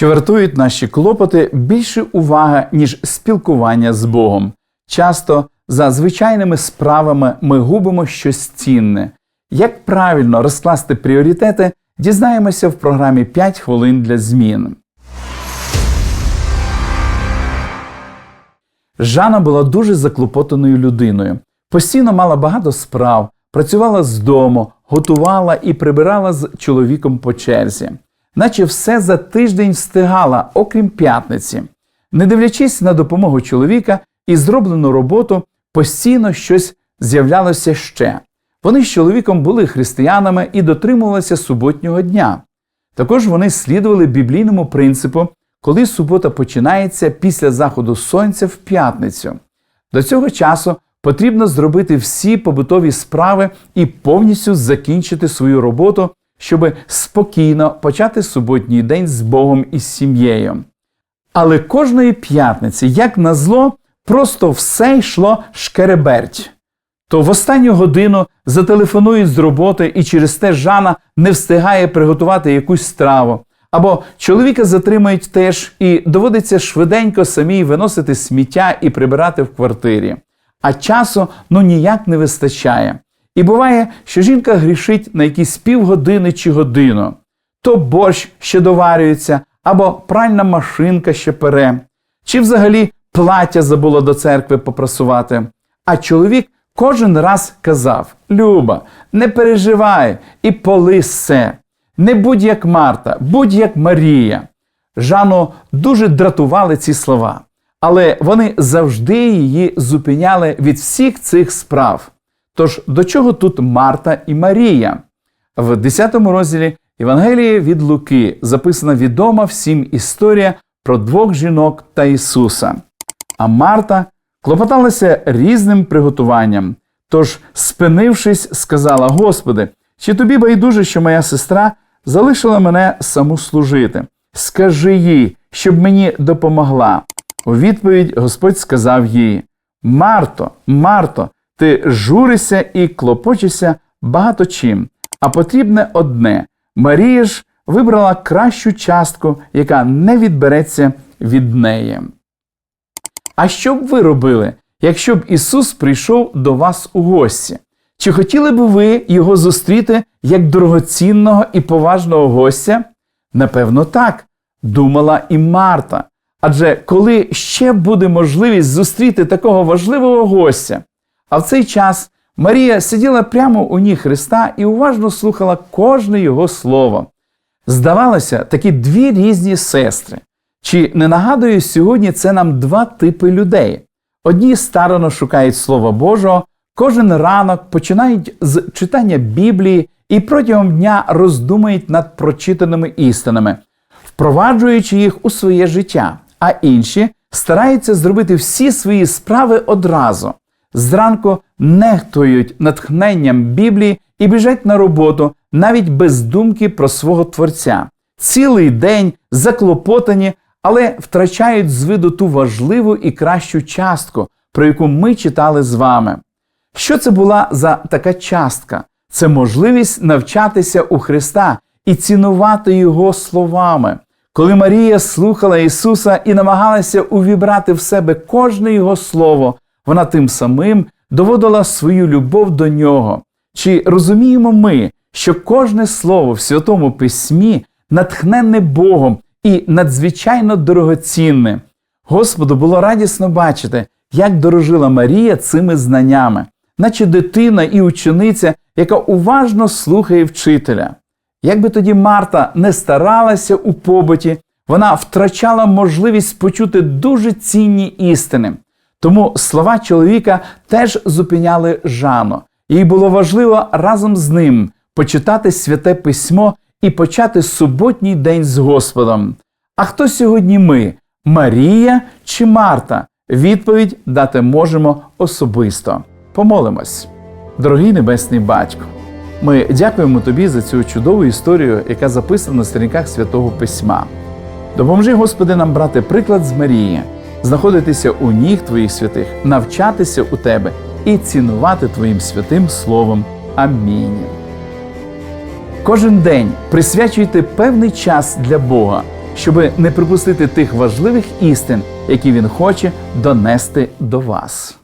що вартують наші клопоти більше уваги, ніж спілкування з Богом. Часто за звичайними справами ми губимо щось цінне. Як правильно розкласти пріоритети, дізнаємося в програмі «5 хвилин для змін. Жанна була дуже заклопотаною людиною. Постійно мала багато справ, працювала з дому, готувала і прибирала з чоловіком по черзі, наче все за тиждень встигала, окрім п'ятниці. Не дивлячись на допомогу чоловіка і зроблену роботу, постійно щось з'являлося ще. Вони з чоловіком були християнами і дотримувалися суботнього дня. Також вони слідували біблійному принципу, коли субота починається після заходу сонця в п'ятницю. До цього часу потрібно зробити всі побутові справи і повністю закінчити свою роботу, щоб спокійно почати суботній день з Богом і з сім'єю. Але кожної п'ятниці, як назло, просто все йшло шкереберть. То в останню годину зателефонують з роботи, і через те Жана не встигає приготувати якусь страву. Або чоловіка затримають теж, і доводиться швиденько самій виносити сміття і прибирати в квартирі. А часу ну ніяк не вистачає. І буває, що жінка грішить на якісь півгодини чи годину. То борщ ще доварюється, або пральна машинка ще пере, чи взагалі плаття забула до церкви попрасувати. А чоловік кожен раз казав: Люба, не переживай і поли все. Не будь як Марта, будь як Марія. Жанну дуже дратували ці слова, але вони завжди її зупиняли від всіх цих справ. Тож до чого тут Марта і Марія? В 10 розділі Євангелії від Луки записана відома всім історія про двох жінок та Ісуса. А Марта клопоталася різним приготуванням. Тож, спинившись, сказала: Господи, чи тобі байдуже, що моя сестра залишила мене саму служити? Скажи їй, щоб мені допомогла. У відповідь Господь сказав їй: Марто, Марто, ти журишся і клопочешся багато чим, а потрібне одне. Марія ж вибрала кращу частку, яка не відбереться від неї. А що б ви робили, якщо б Ісус прийшов до вас у гості? Чи хотіли б ви його зустріти як дорогоцінного і поважного гостя? Напевно, так, думала і Марта. Адже коли ще буде можливість зустріти такого важливого гостя? А в цей час Марія сиділа прямо у ніг Христа і уважно слухала кожне його слово. Здавалося, такі дві різні сестри. Чи не нагадує сьогодні це нам два типи людей? Одні старано шукають Слова Божого, кожен ранок починають з читання Біблії і протягом дня роздумують над прочитаними істинами, впроваджуючи їх у своє життя, а інші стараються зробити всі свої справи одразу. Зранку нехтують натхненням Біблії і біжать на роботу навіть без думки про свого Творця. Цілий день заклопотані, але втрачають з виду ту важливу і кращу частку, про яку ми читали з вами. Що це була за така частка? Це можливість навчатися у Христа і цінувати Його словами. Коли Марія слухала Ісуса і намагалася увібрати в себе кожне Його слово, вона тим самим доводила свою любов до нього. Чи розуміємо ми, що кожне слово в Святому Письмі натхненне Богом і надзвичайно дорогоцінне? Господу було радісно бачити, як дорожила Марія цими знаннями, наче дитина і учениця, яка уважно слухає вчителя. Якби тоді Марта не старалася у побуті, вона втрачала можливість почути дуже цінні істини. Тому слова чоловіка теж зупиняли Жану. Їй було важливо разом з ним почитати святе письмо і почати суботній день з Господом. А хто сьогодні ми? Марія чи Марта? Відповідь дати можемо особисто. Помолимось. Дорогий Небесний Батько, ми дякуємо Тобі за цю чудову історію, яка записана на сторінках святого Письма. Допоможи, Господи, нам брати приклад з Марії, знаходитися у ніг Твоїх святих, навчатися у Тебе і цінувати Твоїм святим Словом. Амінь. Кожен день присвячуйте певний час для Бога. щоб не припустити тих важливих істин, які він хоче донести до вас.